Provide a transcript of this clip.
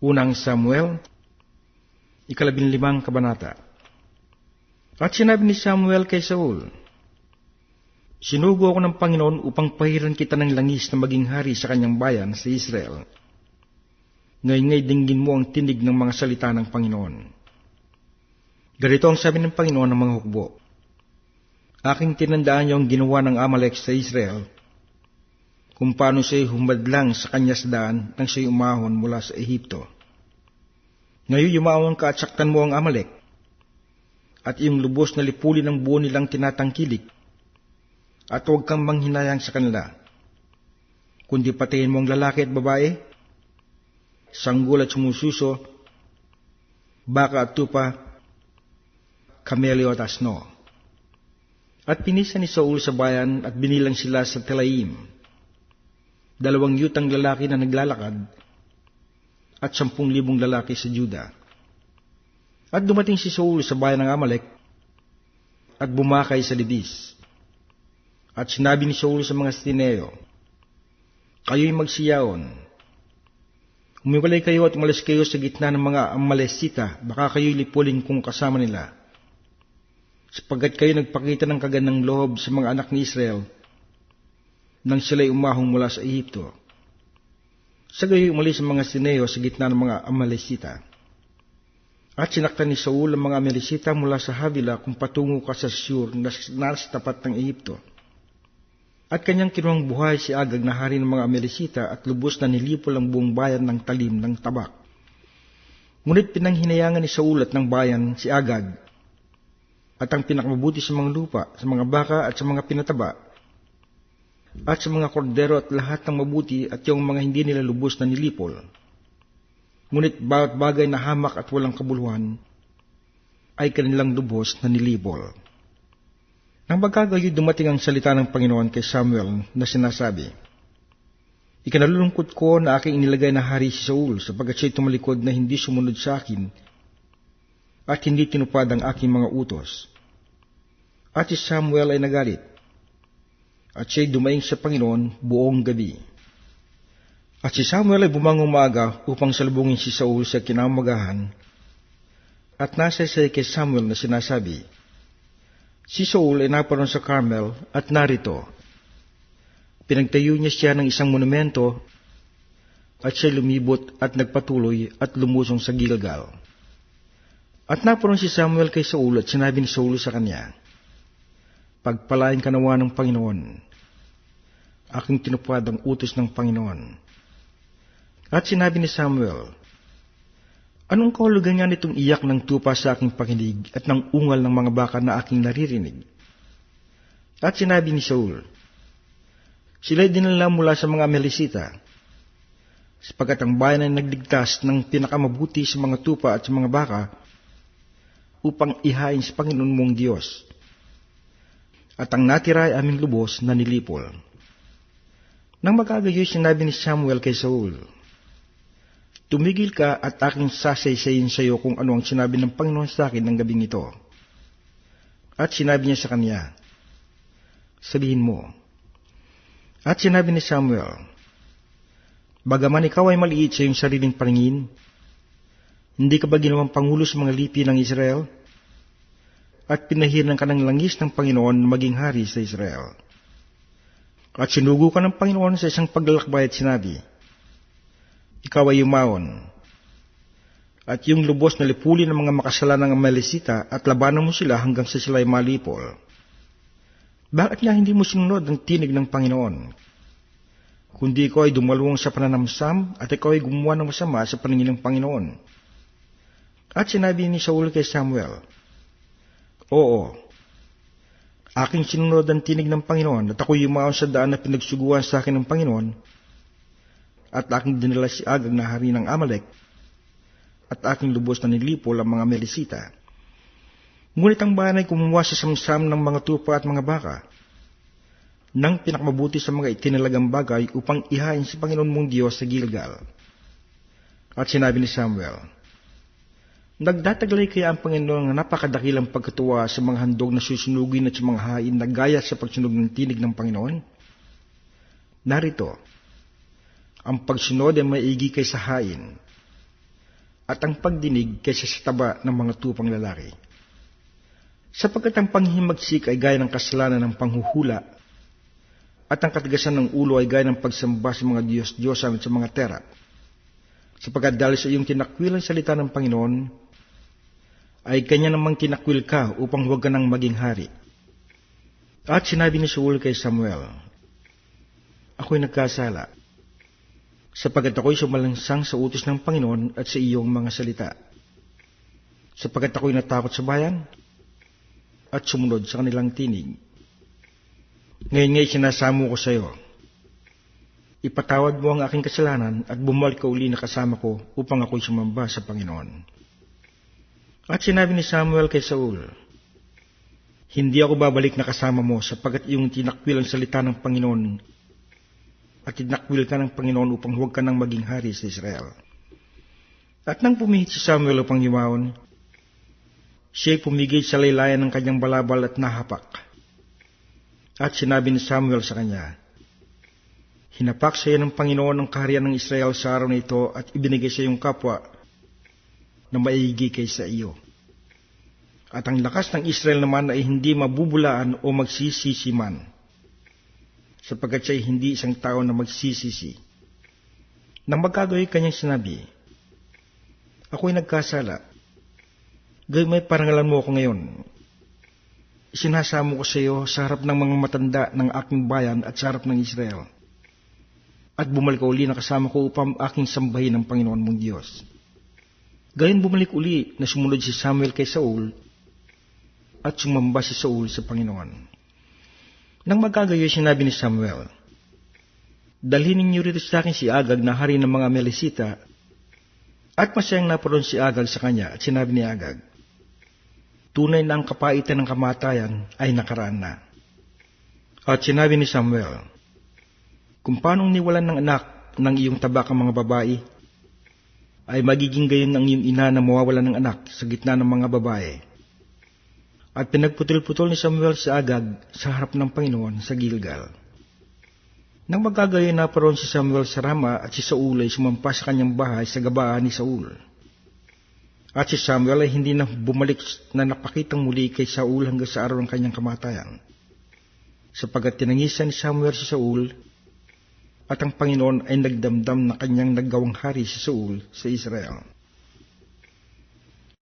Unang Samuel, ikalabinlimang kabanata. At sinabi ni Samuel kay Saul, Sinugo ako ng Panginoon upang pahiran kita ng langis na maging hari sa kanyang bayan sa Israel. Ngayon ngay dinggin mo ang tinig ng mga salita ng Panginoon. Ganito ang sabi ng Panginoon ng mga hukbo. Aking tinandaan niyo ang ginawa ng Amalek sa Israel, kung paano siya humadlang sa kanyas daan nang siya umahon mula sa Ehipto. Ngayon yumawang ka at saktan mo ang Amalek, at iyong lubos na lipuli ng buo nilang tinatangkilik, at huwag kang manghinayang sa kanila. Kundi patayin mo ang lalaki at babae, sanggol at sumususo, baka at tupa, kamelyo at asno. At pinisa ni Saul sa bayan at binilang sila sa Telaim. Dalawang yutang lalaki na naglalakad at sampung libong lalaki sa Juda. At dumating si Saul sa bayan ng Amalek at bumakay sa Libis. At sinabi ni Saul sa mga Stineo, Kayo'y magsiyaon. Umiwalay kayo at umalis kayo sa gitna ng mga Amalesita, baka kayo'y lipulin kung kasama nila. Sapagkat kayo nagpakita ng kagandang loob sa mga anak ni Israel nang sila'y umahong mula sa Ehipto. Sa gayoy umalis ang mga Sineo sa gitna ng mga Amalesita. At sinaktan ni Saul ang mga Amalesita mula sa Havila kung patungo ka sa Shur na nasa tapat ng Ehipto. At kanyang kinuhang buhay si Agag na hari ng mga Amalesita at lubos na nilipol ang buong bayan ng talim ng tabak. Ngunit pinanghinayangan ni Saul at ng bayan si Agag at ang pinakamabuti sa mga lupa, sa mga baka at sa mga pinataba, at sa mga kordero at lahat ng mabuti at yung mga hindi nila lubos na nilipol. Ngunit bawat bagay na hamak at walang kabuluhan ay kanilang lubos na nilipol. Nang magkagayo dumating ang salita ng Panginoon kay Samuel na sinasabi, Ikanalulungkot ko na aking inilagay na hari si Saul sapagkat siya'y tumalikod na hindi sumunod sa akin at hindi tinupad ang aking mga utos. At si Samuel ay nagalit at siya'y dumaing sa Panginoon buong gabi. At si Samuel ay bumangong umaga upang salubungin si Saul sa kinamagahan at nasa siya kay Samuel na sinasabi, Si Saul ay naparoon sa Carmel at narito. Pinagtayo niya siya ng isang monumento at siya lumibot at nagpatuloy at lumusong sa Gilgal. At naparoon si Samuel kay Saul at sinabi ni Saul sa kanya, Pagpalain ka nawa ng Panginoon. Aking tinupad ang utos ng Panginoon. At sinabi ni Samuel, Anong kahulugan nga nitong iyak ng tupa sa aking pakinig at ng ungal ng mga baka na aking naririnig? At sinabi ni Saul, Sila'y dinala mula sa mga Melisita, sapagat ang bayan ay nagligtas ng pinakamabuti sa mga tupa at sa mga baka upang ihain sa Panginoon mong Diyos. At ang natira ay aming lubos na nilipol. Nang magkagayoy sinabi ni Samuel kay Saul, Tumigil ka at aking sasaysayin sa iyo kung ano ang sinabi ng Panginoon sa akin ng gabing ito. At sinabi niya sa kanya, Sabihin mo. At sinabi ni Samuel, Bagaman ikaw ay maliit sa iyong sariling paningin, hindi ka ba ginawang pangulo sa mga lipi ng Israel? At pinahiran ka ng langis ng Panginoon na maging hari sa Israel. At sinugo ka ng Panginoon sa isang paglalakbay at sinabi, ikaw ay yumaon. At yung lubos na lipuli ng mga makasalanang Amalesita at labanan mo sila hanggang sa sila'y malipol. Bakit nga hindi mo sinunod ang tinig ng Panginoon? Kundi ikaw ay dumalawang sa pananamsam at ikaw ay gumawa ng masama sa paningin ng Panginoon. At sinabi ni Saul kay Samuel, Oo, aking sinunod ang tinig ng Panginoon at ako'y yumaon sa daan na pinagsuguan sa akin ng Panginoon at aking dinala si Agag na hari ng Amalek, at aking lubos na nilipol ang mga Melisita. Ngunit ang bayan ay kumuha sa samsam ng mga tupa at mga baka, nang pinakamabuti sa mga itinalagang bagay upang ihain si Panginoon mong Diyos sa Gilgal. At sinabi ni Samuel, Nagdataglay kaya ang Panginoon ng napakadakilang pagkatuwa sa mga handog na susunugin at sa mga hain na gaya sa pagsunog ng tinig ng Panginoon? Narito, ang pagsunod ay maigi kay sa hain, at ang pagdinig kaysa sa taba ng mga tupang lalaki. Sapagkat ang panghimagsik ay gaya ng kasalanan ng panghuhula at ang katigasan ng ulo ay gaya ng pagsamba sa mga Diyos-Diyosan at sa mga tera. Sapagkat dahil sa iyong tinakwil ang salita ng Panginoon, ay kanya namang tinakwil ka upang huwag ka nang maging hari. At sinabi ni Saul kay Samuel, Ako'y nagkasala, sapagkat ako'y sumalangsang sa utos ng Panginoon at sa iyong mga salita. Sapagkat ako'y natakot sa bayan at sumunod sa kanilang tinig. Ngayon ngay sinasamo ko sa iyo. Ipatawad mo ang aking kasalanan at bumalik ka uli na kasama ko upang ako'y sumamba sa Panginoon. At sinabi ni Samuel kay Saul, Hindi ako babalik na kasama mo sapagkat iyong tinakwil ang salita ng Panginoon at tinakwil ka ng Panginoon upang huwag ka nang maging hari sa Israel. At nang pumihit si Samuel upang yumaon, siya'y pumigil sa laylayan ng kanyang balabal at nahapak. At sinabi ni Samuel sa kanya, Hinapak sa iyo ng Panginoon ang kaharian ng Israel sa araw na ito at ibinigay sa iyong kapwa na maigi kaysa iyo. At ang lakas ng Israel naman ay hindi mabubulaan o magsisisi man, sapagkat siya ay hindi isang tao na magsisisi. Nang magkagawin kanyang sinabi, Ako'y nagkasala. Gay may parangalan mo ako ngayon. Sinasamo ko sa iyo sa harap ng mga matanda ng aking bayan at sa harap ng Israel at bumalik uli na kasama ko upang aking sambahin ng Panginoon mong Diyos. Gayon bumalik uli na sumunod si Samuel kay Saul at sumamba si Saul sa Panginoon. Nang magkagayo, sinabi ni Samuel, Dalhin ninyo rito sa akin si Agag na hari ng mga Melisita at masayang naparoon si Agag sa kanya at sinabi ni Agag, Tunay na ang kapaitan ng kamatayan ay nakaraan na. At sinabi ni Samuel, kung paanong niwalan ng anak ng iyong tabak ang mga babae, ay magiging gayon ang iyong ina na mawawalan ng anak sa gitna ng mga babae. At pinagputol-putol ni Samuel si Agag sa harap ng Panginoon sa Gilgal. Nang magkagayon na paron si Samuel sa Rama at si Saul ay sumampa sa kanyang bahay sa gabaan ni Saul. At si Samuel ay hindi na bumalik na napakitang muli kay Saul hanggang sa araw ng kanyang kamatayan. Sapagat tinangisan ni Samuel si Saul at ang Panginoon ay nagdamdam na kanyang naggawang hari si Saul sa Israel.